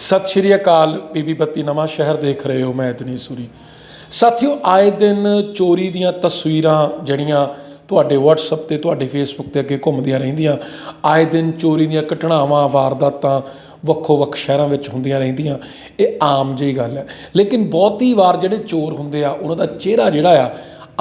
ਸਤਿ ਸ਼੍ਰੀ ਅਕਾਲ, ਬੀਬੀ ਬੱਤੀ ਨਵਾਂ ਸ਼ਹਿਰ ਦੇਖ ਰਹੇ ਹੋ ਮੈਂ ਇਤਨੀ ਸੂਰੀ। ਸਾਥੀਓ, ਆਏ ਦਿਨ ਚੋਰੀ ਦੀਆਂ ਤਸਵੀਰਾਂ ਜਿਹੜੀਆਂ ਤੁਹਾਡੇ WhatsApp ਤੇ, ਤੁਹਾਡੇ Facebook ਤੇ ਅੱਗੇ ਘੁੰਮਦੀਆਂ ਰਹਿੰਦੀਆਂ, ਆਏ ਦਿਨ ਚੋਰੀ ਦੀਆਂ ਘਟਨਾਵਾਂ, ਵਾਰਦਾਤਾਂ ਵੱਖੋ ਵੱਖ ਸ਼ਹਿਰਾਂ ਵਿੱਚ ਹੁੰਦੀਆਂ ਰਹਿੰਦੀਆਂ, ਇਹ ਆਮ ਜਿਹੀ ਗੱਲ ਹੈ। ਲੇਕਿਨ ਬਹੁਤੀ ਵਾਰ ਜਿਹੜੇ ਚੋਰ ਹੁੰਦੇ ਆ, ਉਹਨਾਂ ਦਾ ਚਿਹਰਾ ਜਿਹੜਾ ਆ,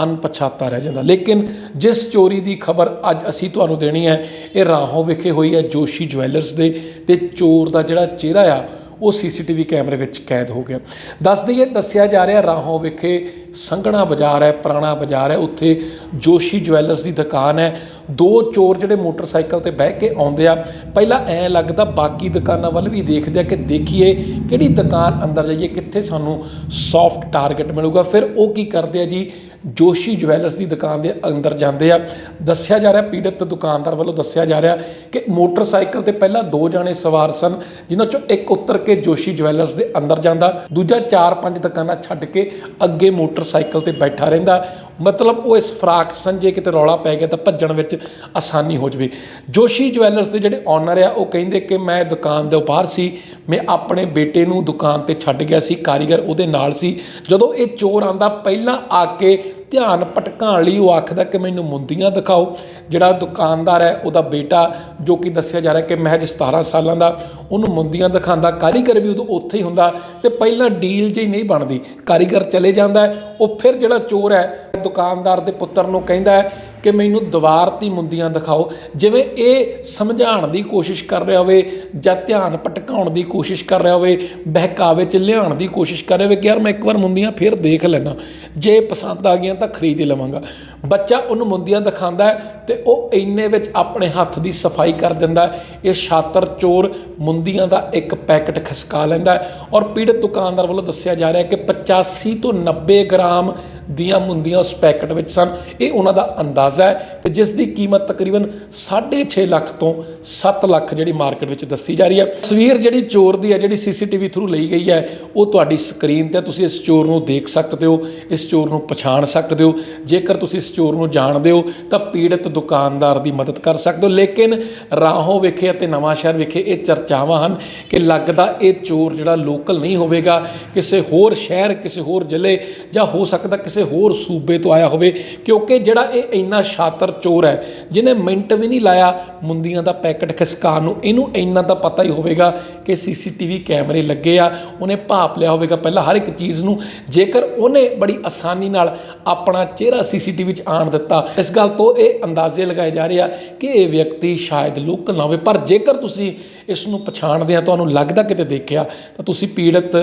ਅਣਪਛਾਤਾ ਰਹਿ ਜਾਂਦਾ। ਲੇਕਿਨ ਜਿਸ ਚੋਰੀ ਦੀ ਖਬਰ ਅੱਜ ਅਸੀਂ ਤੁਹਾਨੂੰ ਦੇਣੀ ਹੈ, ਇਹ ਰਾਹੋਂ ਵਿਖੇ ਹੋਈ ਹੈ ਜੋਸ਼ੀ ਜਵੈਲਰਸ ਦੇ, ਤੇ ਚੋਰ ਦਾ ਜਿਹੜਾ ਚਿਹਰਾ ਆ ਉਹ ਸੀਸੀਟੀਵੀ ਕੈਮਰੇ ਵਿੱਚ ਕੈਦ ਹੋ ਗਿਆ। ਦੱਸ ਦਈਏ, ਦੱਸਿਆ ਜਾ ਰਿਹਾ ਰਾਹੋਂ ਵਿਖੇ ਸੰਘਣਾ ਬਾਜ਼ਾਰ ਹੈ, ਪੁਰਾਣਾ ਬਾਜ਼ਾਰ ਹੈ। ਉੱਥੇ ਜੋਸ਼ੀ ਜਵੈਲਰਸ ਦੀ ਦੁਕਾਨ ਹੈ। ਦੋ ਚੋਰ ਜਿਹੜੇ ਮੋਟਰਸਾਈਕਲ ਤੇ ਬਹਿ ਕੇ ਆਉਂਦੇ ਆ। ਪਹਿਲਾਂ ਐ ਲੱਗਦਾ ਬਾਕੀ ਦੁਕਾਨਾਂ ਵੱਲ ਵੀ ਦੇਖਦੇ ਆ ਕਿ ਦੇਖੀਏ ਕਿਹੜੀ ਦੁਕਾਨ ਅੰਦਰ ਜਾਈਏ, ਕਿੱਥੇ ਸਾਨੂੰ ਸੌਫਟ ਟਾਰਗੇਟ ਮਿਲੂਗਾ। ਫਿਰ ਉਹ ਕੀ ਕਰਦੇ ਆ ਜੀ? ਜੋਸ਼ੀ ਜਵੈਲਰਸ ਦੀ ਦੁਕਾਨ ਦੇ ਅੰਦਰ ਜਾਂਦੇ ਆ। ਦੱਸਿਆ ਜਾ ਰਿਹਾ, ਪੀੜਤ ਦੁਕਾਨਦਾਰ ਵੱਲੋਂ ਦੱਸਿਆ ਜਾ ਰਿਹਾ ਕਿ ਮੋਟਰਸਾਈਕਲ ਤੇ ਪਹਿਲਾਂ ਦੋ ਜਾਣੇ ਸਵਾਰ ਸਨ, ਜਿਨ੍ਹਾਂ ਚੋਂ ਇੱਕ ਉੱਤਰ ਕੇ ਜੋਸ਼ੀ ਜਵੈਲਰਸ ਦੇ ਅੰਦਰ ਜਾਂਦਾ, ਦੂਜਾ ਚਾਰ ਪੰਜ ਦੁਕਾਨਾਂ ਛੱਡ ਕੇ ਅੱਗੇ ਮੋਟਰਸਾਈਕਲ ਤੇ ਬੈਠਾ ਰਹਿੰਦਾ। ਮਤਲਬ ਉਹ ਇਸ ਫਰਾਕ ਸੰਜੇ ਕਿਤੇ ਰੌਲਾ ਪੈ ਗਿਆ ਤਾਂ ਭੱਜਣ ਵਿੱਚ ਆਸਾਨੀ ਹੋ ਜਵੇ। ਜੋਸ਼ੀ ਜਵੈਲਰਸ ਦੇ ਜਿਹੜੇ ਓਨਰ ਆ, ਉਹ ਕਹਿੰਦੇ ਕਿ ਮੈਂ ਦੁਕਾਨ ਦੇ ਬਾਹਰ ਸੀ, ਮੈਂ ਆਪਣੇ ਬੇਟੇ ਨੂੰ ਦੁਕਾਨ ਤੇ ਛੱਡ ਗਿਆ ਸੀ, ਕਾਰੀਗਰ ਉਹਦੇ ਨਾਲ ਸੀ। ਜਦੋਂ ਇਹ ਚੋਰ ਆਂਦਾ, ਪਹਿਲਾਂ ਆ ਕੇ ਧਿਆਨ ਭਟਕਾਉਣ ਲਈ ਉਹ ਆਖਦਾ ਕਿ ਮੈਨੂੰ ਮੁੰਦੀਆਂ ਦਿਖਾਓ। ਜਿਹੜਾ ਦੁਕਾਨਦਾਰ ਹੈ, ਉਹਦਾ ਬੇਟਾ ਜੋ ਕਿ ਦੱਸਿਆ ਜਾ ਰਿਹਾ ਕਿ ਮਹਿਜ 17 ਸਾਲਾਂ ਦਾ, ਉਹਨੂੰ ਮੁੰਦੀਆਂ ਦਿਖਾਉਂਦਾ। ਕਾਰੀਗਰ ਵੀ ਉਦੋਂ ਉੱਥੇ ਹੀ ਹੁੰਦਾ ਤੇ ਪਹਿਲਾਂ ਡੀਲ ਜਿਹੀ ਨਹੀਂ ਬਣਦੀ। ਕਾਰੀਗਰ ਚਲੇ ਜਾਂਦਾ ਉਹ ਫਿਰ ਜਿਹੜਾ ਚੋਰ ਹੈ, ਦੁਕਾਨਦਾਰ ਦੇ ਪੁੱਤਰ ਨੂੰ ਕਹਿੰਦਾ ਹੈ ਕਿ ਮੈਨੂੰ ਦੀਵਾਰ ਤੇ ਮੁੰਦੀਆਂ ਦਿਖਾਓ। ਜਿਵੇਂ ਇਹ ਸਮਝਾਉਣ ਦੀ ਕੋਸ਼ਿਸ਼ ਕਰ ਰਿਹਾ ਹੋਵੇ ਜਾਂ ਧਿਆਨ ਭਟਕਾਉਣ ਦੀ ਕੋਸ਼ਿਸ਼ ਕਰ ਰਿਹਾ ਹੋਵੇ, ਬਹਿਕਾਵੇ ਚ ਲਿਆਉਣ ਦੀ ਕੋਸ਼ਿਸ਼ ਕਰ ਰਿਹਾ ਹੋਵੇ ਕਿ ਯਾਰ ਮੈਂ ਇੱਕ ਵਾਰ ਮੁੰਦੀਆਂ ਫਿਰ ਦੇਖ ਲੈਣਾ ਜੇ ਪਸੰਦ ਆ ਗਈਆਂ ਤਾਂ ਖਰੀਦ ਹੀ ਲਵਾਂਗਾ। ਬੱਚਾ ਉਹਨੂੰ ਮੁੰਦੀਆਂ ਦਿਖਾਉਂਦਾ ਹੈ ਤੇ ਉਹ ਇੰਨੇ ਵਿੱਚ ਆਪਣੇ ਹੱਥ ਦੀ ਸਫ਼ਾਈ ਕਰ ਦਿੰਦਾ ਇਹ ਸ਼ਾਤਰ ਚੋਰ ਮੁੰਦੀਆਂ ਦਾ ਇੱਕ ਪੈਕਟ ਖਸਕਾ ਲੈਂਦਾ ਔਰ ਪੀੜਤ ਦੁਕਾਨਦਾਰ ਵੱਲੋਂ ਦੱਸਿਆ ਜਾ ਰਿਹਾ ਕਿ 85 ਤੋਂ 90 ਗ੍ਰਾਮ ਦੀਆਂ ਮੁੰਦੀਆਂ ਉਸ ਪੈਕਟ ਵਿੱਚ ਸਨ। ਇਹ ਉਹਨਾਂ ਦਾ ਅੰਦਾਜ਼ਾ ਹੈ ਤੇ ਜਿਸ ਦੀ ਕੀਮਤ ਤਕਰੀਬਨ 6.5 ਲੱਖ ਤੋਂ 7 ਲੱਖ ਜਿਹੜੀ ਮਾਰਕੀਟ ਵਿੱਚ ਦੱਸੀ ਜਾ ਰਹੀ ਹੈ। ਤਸਵੀਰ ਜਿਹੜੀ ਚੋਰ ਦੀ ਹੈ, ਜਿਹੜੀ ਸੀਸੀਟੀਵੀ ਥਰੂ ਲਈ ਗਈ ਹੈ, ਉਹ ਤੁਹਾਡੀ ਸਕਰੀਨ ਤੇ ਤੁਸੀਂ ਇਸ ਚੋਰ ਨੂੰ ਦੇਖ ਸਕਦੇ ਹੋ, ਇਸ ਚੋਰ ਨੂੰ ਪਛਾਣ ਸਕਦੇ ਹੋ। ਜੇਕਰ ਤੁਸੀਂ ਇਸ ਚੋਰ ਨੂੰ ਜਾਣਦੇ ਹੋ ਤਾਂ ਪੀੜਤ ਦੁਕਾਨਦਾਰ ਦੀ ਮਦਦ ਕਰ ਸਕਦੇ ਹੋ। ਲੇਕਿਨ ਰਾਹੋਂ ਵਿਖੇ ਅਤੇ ਨਵਾਂ ਸ਼ਹਿਰ ਵਿਖੇ ਇਹ ਚਰਚਾਵਾਂ ਹਨ ਕਿ ਲੱਗਦਾ ਇਹ ਚੋਰ ਜਿਹੜਾ ਲੋਕਲ ਨਹੀਂ ਹੋਵੇਗਾ, ਕਿਸੇ ਹੋਰ ਸ਼ਹਿਰ, ਕਿਸੇ ਹੋਰ ਜ਼ਿਲ੍ਹੇ ਜਾਂ ਹੋ ਸਕਦਾ ਕਿਸੇ ਹੋਰ ਸੂਬੇ ਤੋਂ ਆਇਆ ਹੋਵੇ, ਕਿਉਂਕਿ ਜਿਹੜਾ ਇਹ ਇੰਨਾ ਸ਼ਾਤਰ ਚੋਰ ਹੈ, ਜਿਹਨੇ ਮਿੰਟ ਵੀ ਨਹੀਂ ਲਾਇਆ ਮੁੰਦੀਆਂ ਦਾ ਪੈਕਟ ਖਿਸਕਾਉਣ ਨੂੰ, ਇਹਨੂੰ ਇੰਨਾ ਤਾਂ ਪਤਾ ਹੀ ਹੋਵੇਗਾ ਕਿ ਸੀਸੀਟੀਵੀ ਕੈਮਰੇ ਲੱਗੇ ਆ, ਉਹਨੇ ਭਾਪ ਲਿਆ ਹੋਵੇਗਾ ਪਹਿਲਾਂ ਹਰ ਇੱਕ ਚੀਜ਼ ਨੂੰ। ਜੇਕਰ ਉਹਨੇ ਬੜੀ ਆਸਾਨੀ ਨਾਲ ਆਪਣਾ ਚਿਹਰਾ ਸੀਸੀਟੀਵੀ 'ਚ ਆਣ ਦਿੱਤਾ। ਇਸ ਗੱਲ ਤੋਂ ਇਹ ਅੰਦਾਜ਼ੇ ਲਗਾਏ ਜਾ ਰਹੇ ਆ ਕਿ ਇਹ ਵਿਅਕਤੀ ਸ਼ਾਇਦ ਲੋਕਲ ਨਾ ਹੋਵੇ। ਪਰ ਜੇਕਰ ਤੁਸੀਂ ਇਸ ਨੂੰ ਪਛਾਣਦੇ ਆ, ਤੁਹਾਨੂੰ ਲੱਗਦਾ ਕਿਤੇ ਦੇਖਿਆ, ਤਾਂ ਤੁਸੀਂ ਪੀੜਤ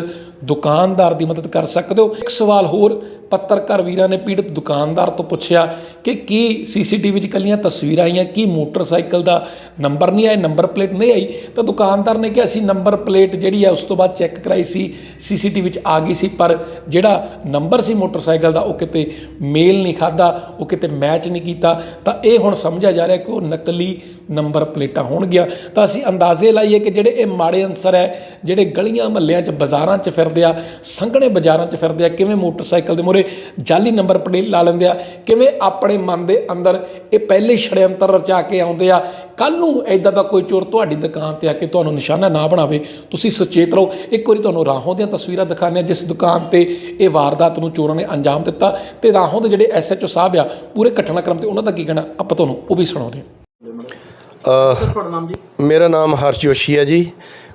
ਦੁਕਾਨਦਾਰ ਦੀ ਮਦਦ ਕਰ ਸਕਦੇ ਹੋ। ਇੱਕ ਸਵਾਲ ਹੋਰ ਪੱਤਰਕਾਰ ਵੀਰਾਂ ਨੇ ਪੀੜਤ ਦੁਕਾਨਦਾਰ ਤੋਂ ਪੁੱਛਿਆ ਕਿ ਕੀ ਸੀਸੀਟੀਵੀ 'ਚ ਕੱਲੀਆਂ ਤਸਵੀਰਾਂ ਆਈਆਂ, ਕੀ ਮੋਟਰਸਾਈਕਲ ਦਾ ਨੰਬਰ ਨਹੀਂ ਆਇਆ, ਨੰਬਰ ਪਲੇਟ ਨਹੀਂ ਆਈ? ਤਾਂ ਦੁਕਾਨਦਾਰ ਨੇ ਕਿਹਾ, ਅਸੀਂ ਨੰਬਰ ਪਲੇਟ ਜਿਹੜੀ ਹੈ ਉਸ ਤੋਂ ਬਾਅਦ ਚੈੱਕ ਕਰਾਈ ਸੀ, ਸੀਸੀਟੀਵੀ 'ਚ ਆ ਗਈ ਸੀ, ਪਰ ਜਿਹੜਾ ਨੰਬਰ ਸੀ ਮੋਟਰਸਾਈਕਲ ਦਾ, ਉਹ ਕਿਤੇ ਮੇਲ ਨਹੀਂ ਖਾਦਾ ਉਹ ਕਿਤੇ ਮੈਚ ਨਹੀਂ ਕੀਤਾ। ਤਾਂ ਇਹ ਹੁਣ ਸਮਝਿਆ ਜਾ ਰਿਹਾ ਕਿ ਉਹ ਨਕਲੀ ਨੰਬਰ ਪਲੇਟਾਂ ਹੋਣਗੀਆਂ। ਤਾਂ ਅਸੀਂ ਅੰਦਾਜ਼ੇ ਲਾਈਏ ਕਿ ਜਿਹੜੇ ਇਹ ਮਾੜੇ ਅਨਸਰ ਹੈ, ਜਿਹੜੇ ਗਲੀਆਂ ਮਹੱਲਿਆਂ 'ਚ, ਬਾਜ਼ਾਰਾਂ 'ਚ ਫਿਰਦੇ ਆ, ਸੰਘਣੇ ਬਾਜ਼ਾਰਾਂ 'ਚ ਫਿਰਦੇ ਆ, ਕਿਵੇਂ ਮੋਟਰਸਾਈਕਲ ਦੇ ਮੂਹਰੇ ਜਾਲੀ ਨੰਬਰ ਪਲੇਟ ਲਾ ਲੈਂਦੇ ਆ। ਕਿਵੇਂ ਆਪਣੇ ਮਨ ਦੇ ਅੰਦਰ ਇਹ ਪਹਿਲੇ ਛੜਯੰਤਰ ਰਚਾ ਕੇ ਆਉਂਦੇ ਆ। ਕੱਲ ਨੂੰ ਐਦਾਂ ਦਾ ਕੋਈ ਚੋਰ ਤੁਹਾਡੀ ਦੁਕਾਨ ਤੇ ਆ ਕੇ ਤੁਹਾਨੂੰ ਨਿਸ਼ਾਨਾ ਨਾ ਬਣਾਵੇ, ਤੁਸੀਂ ਸੁਚੇਤ ਰਹੋ। ਇੱਕ ਵਾਰੀ ਤੁਹਾਨੂੰ ਰਾਹੋਂ ਦੀਆਂ ਤਸਵੀਰਾਂ ਦਿਖਾਉਂਦੇ ਆ, ਜਿਸ ਦੁਕਾਨ ਤੇ ਇਹ ਵਾਰਦਾਤ ਨੂੰ ਚੋਰਾਂ ਨੇ ਅੰਜਾਮ ਦਿੱਤਾ। ਤੇ ਰਾਹੋਂ ਦੇ ਜਿਹੜੇ ਐਸਐਚਓ ਸਾਹਿਬ ਆ, ਪੂਰੇ ਘਟਨਾਕ੍ਰਮ ਤੇ ਉਹਨਾਂ ਦਾ ਕੀ ਕਹਿਣਾ? ਆਪਾਂ ਤੁਹਾਨੂੰ ਉਹ ਵੀ ਸੁਣਾਉਂਦੇ ਹਾਂ। ਮੇਰਾ ਨਾਮ ਹਰਸ਼ ਜੋਸ਼ੀ ਹੈ ਜੀ।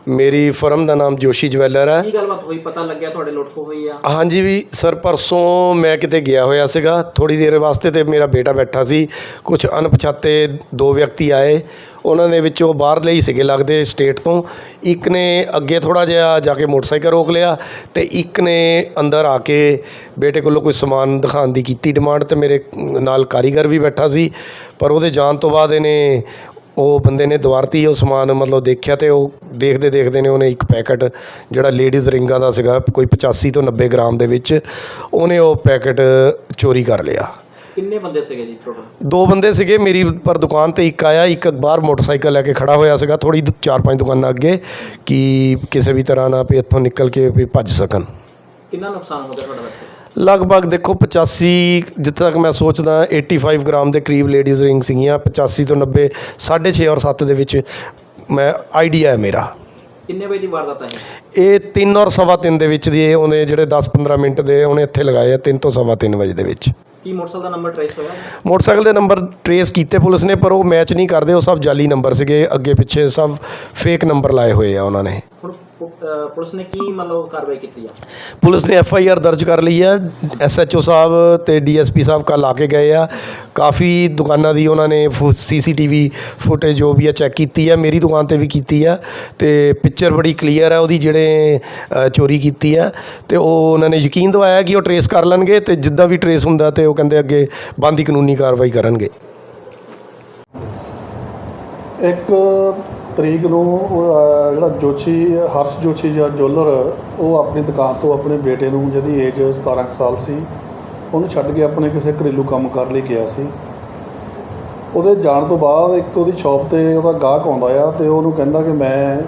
ਮੇਰੀ ਫਰਮ ਦਾ ਨਾਮ ਜੋਸ਼ੀ ਜਵੈਲਰ ਹੈ। ਕੀ ਗੱਲਬਾਤ ਹੋਈ? ਪਤਾ ਲੱਗਿਆ ਤੁਹਾਡੇ ਲੁੱਟ ਖੋਹ ਹੋਈ ਆ? ਹਾਂਜੀ ਵੀ ਸਰ ਪਰਸੋਂ ਮੈਂ ਕਿਤੇ ਗਿਆ ਹੋਇਆ ਸੀਗਾ। ਥੋੜੀ ਦੇਰ ਵਾਸਤੇ ਤੇ ਮੇਰਾ ਬੇਟਾ ਬੈਠਾ ਸੀ। ਕੁਝ ਅਣਪਛਾਤੇ ਦੋ ਵਿਅਕਤੀ ਆਏ। ਉਹਨਾਂ ਦੇ ਵਿੱਚੋਂ ਬਾਹਰਲੇ ਹੀ ਸੀਗੇ ਲੱਗਦੇ ਸਟੇਟ ਤੋਂ। ਇੱਕ ਨੇ ਅੱਗੇ ਥੋੜਾ ਜਿਹਾ ਜਾ ਕੇ ਮੋਟਰਸਾਈਕਲ ਰੋਕ ਲਿਆ ਤੇ ਇੱਕ ਨੇ ਅੰਦਰ ਆ ਕੇ ਬੇਟੇ ਕੋਲੋਂ ਕੋਈ ਸਮਾਨ ਦਿਖਾਉਣ ਦੀ ਕੀਤੀ ਡਿਮਾਂਡ ਤੇ ਮੇਰੇ ਨਾਲ ਕਾਰੀਗਰ ਵੀ ਬੈਠਾ ਸੀ। ਪਰ ਉਹਦੇ ਜਾਣ ਤੋਂ ਬਾਅਦ ਇਹਨੇ ਉਹ ਬੰਦੇ ਨੇ ਦੁਆਰਤੀ ਉਹ ਸਮਾਨ ਮਤਲਬ ਦੇਖਿਆ ਤੇ ਉਹ ਦੇਖਦੇ ਦੇਖਦੇ ਨੇ ਉਹਨੇ ਇੱਕ ਪੈਕਟ ਜਿਹੜਾ ਲੇਡੀਜ਼ ਰਿੰਗਾਂ ਦਾ ਸੀਗਾ ਕੋਈ 85 ਤੋਂ 90 ਗ੍ਰਾਮ ਦੇ ਵਿੱਚ ਉਹਨੇ ਉਹ ਪੈਕਟ ਚੋਰੀ ਕਰ ਲਿਆ। ਕਿੰਨੇ ਬੰਦੇ ਸੀਗੇ ਜੀ ਟੋਟਲ ਦੋ ਬੰਦੇ ਸੀਗੇ ਮੇਰੀ ਪਰ ਦੁਕਾਨ ਤੇ ਇੱਕ ਆਇਆ ਇੱਕ ਬਾਹਰ ਮੋਟਰਸਾਈਕਲ ਲੈ ਕੇ ਖੜਾ ਹੋਇਆ ਸੀਗਾ ਥੋੜੀ ਚਾਰ ਪੰਜ ਦੁਕਾਨਾਂ ਅੱਗੇ ਕਿ ਕਿਸੇ ਵੀ ਤਰ੍ਹਾਂ ਨਾਲ ਵੀ ਇੱਥੋਂ ਨਿਕਲ ਕੇ ਵੀ ਭੱਜ ਸਕਣ। ਕਿੰਨਾ ਨੁਕਸਾਨ ਹੋ ਗਿਆ ਤੁਹਾਡਾ ਲਗਭਗ ਦੇਖੋ 85 ਜਿੱਥੇ ਤੱਕ ਮੈਂ ਸੋਚਦਾ 85 ਗ੍ਰਾਮ ਦੇ ਕਰੀਬ ਲੇਡੀਜ਼ ਰਿੰਗ ਸੀਗੀਆਂ 85 ਤੋਂ 90 6.5 ਔਰ 7 ਦੇ ਵਿੱਚ ਮੈਂ ਆਈਡੀਆ ਹੈ ਮੇਰਾ। ਕਿੰਨੇ ਵਜੇ ਦੀ ਵਾਰਦਾਤ ਹੈ ਇਹ 3 ਔਰ ਸਵਾ ਤਿੰਨ ਦੇ ਵਿੱਚ ਦੀ ਇਹ ਉਹਨੇ ਜਿਹੜੇ 10-15 ਮਿੰਟ ਦੇ ਉਹਨੇ ਇੱਥੇ ਲਗਾਏ ਆ 3 ਤੋਂ ਸਵਾ ਤਿੰਨ ਵਜੇ ਦੇ ਵਿੱਚ। ਕੀ ਮੋਟਰਸਾਈਕਲ ਦਾ ਨੰਬਰ ਟ੍ਰੇਸ ਹੋਇਆ? ਮੋਟਰਸਾਈਕਲ ਦੇ ਨੰਬਰ ਟਰੇਸ ਕੀਤੇ ਪੁਲਿਸ ਨੇ ਪਰ ਉਹ ਮੈਚ ਨਹੀਂ ਕਰਦੇ ਉਹ ਸਭ ਜਾਲੀ ਨੰਬਰ ਸੀਗੇ ਅੱਗੇ ਪਿੱਛੇ ਸਭ ਫੇਕ ਨੰਬਰ ਲਾਏ ਹੋਏ ਆ ਉਹਨਾਂ ਨੇ। ਪੁਲਿਸ ਨੇ ਕੀ ਮਤਲਬ ਕਾਰਵਾਈ ਕੀਤੀ ਆ? ਪੁਲਿਸ ਨੇ ਐਫ ਆਈ ਆਰ ਦਰਜ ਕਰ ਲਈ ਹੈ ਐਸ ਐਚ ਓ ਸਾਹਿਬ ਤੇ ਡੀ ਐਸ ਪੀ ਸਾਹਿਬ ਕੱਲ੍ਹ ਆ ਕੇ ਗਏ ਆ। ਕਾਫੀ ਦੁਕਾਨਾਂ ਦੀ ਉਹਨਾਂ ਨੇ ਸੀ ਸੀ ਟੀ ਵੀ ਫੁਟੇਜ ਜੋ ਵੀ ਹੈ ਚੈੱਕ ਕੀਤੀ ਹੈ ਮੇਰੀ ਦੁਕਾਨ ਤੇ ਵੀ ਕੀਤੀ ਹੈ ਤੇ ਪਿਕਚਰ ਬੜੀ ਕਲੀਅਰ ਹੈ ਉਹਦੀ ਜਿਹੜੇ ਅ, ਚੋਰੀ ਕੀਤੀ ਹੈ ਤੇ ਉਹ ਉਹਨਾਂ ਨੇ ਯਕੀਨ ਦਿਵਾਇਆ ਕਿ ਉਹ ਟਰੇਸ ਕਰ ਲੈਣਗੇ ਤੇ ਜਿੱਦਾਂ ਵੀ ਟਰੇਸ ਹੁੰਦਾ ਤੇ ਉਹ ਕਹਿੰਦੇ ਅੱਗੇ ਬੰਦੀ ਕਾਨੂੰਨੀ ਕਾਰਵਾਈ ਕਰਨਗੇ। ਇੱਕ ਤਰੀਕ ਨੂੰ ਉਹ, ਜਿਹੜਾ ਜੋਸ਼ੀ ਹਰਸ਼ ਜੋਸ਼ੀ ਜਾਂ ਜੋਲਰ ਉਹ ਆਪਣੀ ਦੁਕਾਨ ਤੋਂ ਆਪਣੇ ਬੇਟੇ ਨੂੰ ਜਿਹਦੀ ਏਜ 17 ਕੁ ਸਾਲ ਸੀ ਉਹਨੂੰ ਛੱਡ ਕੇ ਆਪਣੇ ਕਿਸੇ ਘਰੇਲੂ ਕੰਮ ਕਰ ਲਈ ਗਿਆ ਸੀ। ਉਹਦੇ ਜਾਣ ਤੋਂ ਬਾਅਦ ਇੱਕ ਉਹਦੀ ਸ਼ਾਪ ਤੇ ਉਹਦਾ ਗਾਹਕ ਆਉਂਦਾ ਆ ਤੇ ਉਹਨੂੰ ਕਹਿੰਦਾ ਕਿ ਮੈਂ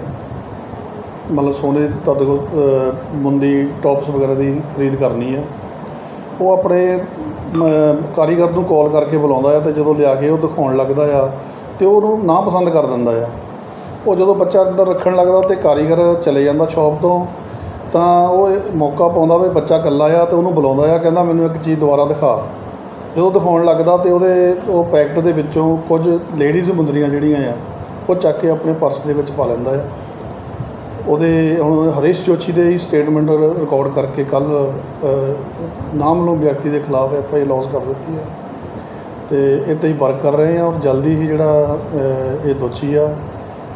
ਮਤਲਬ ਸੋਨੇ ਤੁਹਾਡੇ ਕੋਲ ਮੁੰਦੀ ਟੌਪਸ ਵਗੈਰਾ ਦੀ ਖਰੀਦ ਕਰਨੀ ਆ। ਉਹ ਆਪਣੇ ਕਾਰੀਗਰ ਨੂੰ ਕਾਲ ਕਰਕੇ ਬੁਲਾਉਂਦਾ ਆ ਤੇ ਜਦੋਂ ਲਿਆ ਕੇ ਉਹ ਦਿਖਾਉਣ ਲੱਗਦਾ ਆ ਤੇ ਉਹਨੂੰ ਨਾ ਪਸੰਦ ਕਰ ਦਿੰਦਾ ਆ। ਉਹ ਜਦੋਂ ਬੱਚਾ ਅੰਦਰ ਰੱਖਣ ਲੱਗਦਾ ਤੇ ਕਾਰੀਗਰ ਚਲੇ ਜਾਂਦਾ ਸ਼ਾਪ ਤੋਂ, ਤਾਂ ਉਹ ਮੌਕਾ ਪਾਉਂਦਾ ਵੀ ਬੱਚਾ ਇਕੱਲਾ ਆ ਤੇ ਉਹਨੂੰ ਬੁਲਾਉਂਦਾ ਆ, ਕਹਿੰਦਾ ਮੈਨੂੰ ਇੱਕ ਚੀਜ਼ ਦੁਬਾਰਾ ਦਿਖਾ। ਜਦੋਂ ਦਿਖਾਉਣ ਲੱਗਦਾ ਤੇ ਉਹਦੇ, ਉਹ ਪੈਕਟ ਦੇ ਵਿੱਚੋਂ ਕੁਝ ਲੇਡੀਜ਼ ਮੁੰਦਰੀਆਂ ਜਿਹੜੀਆਂ ਆ, ਉਹ ਚੱਕ ਕੇ ਆਪਣੇ ਪਰਸ ਦੇ ਵਿੱਚ ਪਾ ਲੈਂਦਾ ਆ। ਉਹਦੇ, ਹੁਣ ਹਰੀਸ਼ ਜੋਸ਼ੀ ਦੇ ਹੀ ਸਟੇਟਮੈਂਟ ਰਿਕਾਰਡ ਕਰਕੇ ਕੱਲ ਨਾਮਲੂਮ ਵਿਅਕਤੀ ਦੇ ਖਿਲਾਫ ਐਫ ਆਈ ਲੌਂਚ ਕਰ ਦਿੱਤੀ ਹੈ ਤੇ ਇਹ ਤੇ ਹੀ ਵਰਕ ਕਰ ਰਹੇ ਹਾਂ ਔਰ ਜਲਦੀ ਹੀ ਜਿਹੜਾ ਇਹ ਦੋਸ਼ੀ ਆ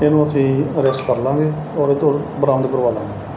ਇਹਨੂੰ ਅਸੀਂ ਅਰੈਸਟ ਕਰ ਲਾਂਗੇ ਔਰ ਇਹ ਤੋਂ ਬਰਾਮਦ ਕਰਵਾ ਲਾਂਗੇ।